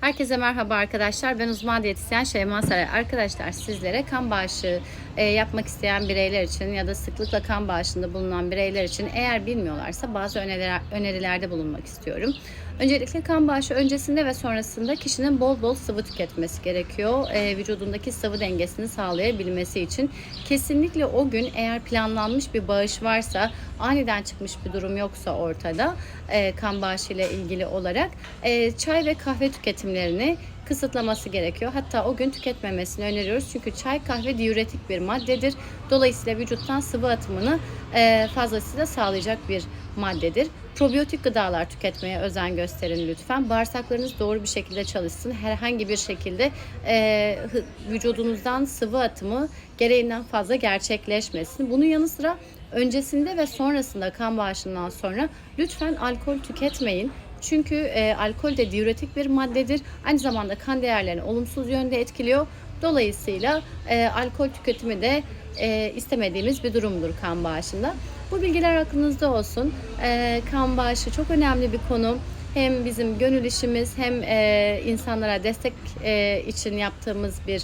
Herkese merhaba arkadaşlar. Ben uzman diyetisyen Şeyma Saray. Arkadaşlar sizlere kan bağışı e, yapmak isteyen bireyler için ya da sıklıkla kan bağışında bulunan bireyler için eğer bilmiyorlarsa bazı öneriler, önerilerde bulunmak istiyorum. Öncelikle kan bağışı öncesinde ve sonrasında kişinin bol bol sıvı tüketmesi gerekiyor. E, vücudundaki sıvı dengesini sağlayabilmesi için. Kesinlikle o gün eğer planlanmış bir bağış varsa, aniden çıkmış bir durum yoksa ortada e, kan bağışı ile ilgili olarak e, çay ve kahve tüketimlerini kısıtlaması gerekiyor. Hatta o gün tüketmemesini öneriyoruz. Çünkü çay kahve diüretik bir maddedir. Dolayısıyla vücuttan sıvı atımını e, fazlasıyla sağlayacak bir maddedir. Probiyotik gıdalar tüketmeye özen gösterin lütfen. Bağırsaklarınız doğru bir şekilde çalışsın. Herhangi bir şekilde e, vücudunuzdan sıvı atımı gereğinden fazla gerçekleşmesin. Bunun yanı sıra öncesinde ve sonrasında kan bağışından sonra lütfen alkol tüketmeyin. Çünkü e, alkol de diüretik bir maddedir. Aynı zamanda kan değerlerini olumsuz yönde etkiliyor. Dolayısıyla e, alkol tüketimi de e, istemediğimiz bir durumdur kan bağışında. Bu bilgiler aklınızda olsun. E, kan bağışı çok önemli bir konu. Hem bizim gönül işimiz hem e, insanlara destek e, için yaptığımız bir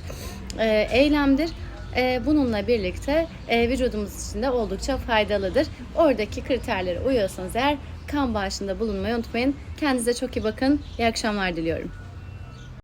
e, eylemdir. E, bununla birlikte e, vücudumuz için de oldukça faydalıdır. Oradaki kriterlere uyuyorsanız eğer kan bağışında bulunmayı unutmayın. Kendinize çok iyi bakın. İyi akşamlar diliyorum.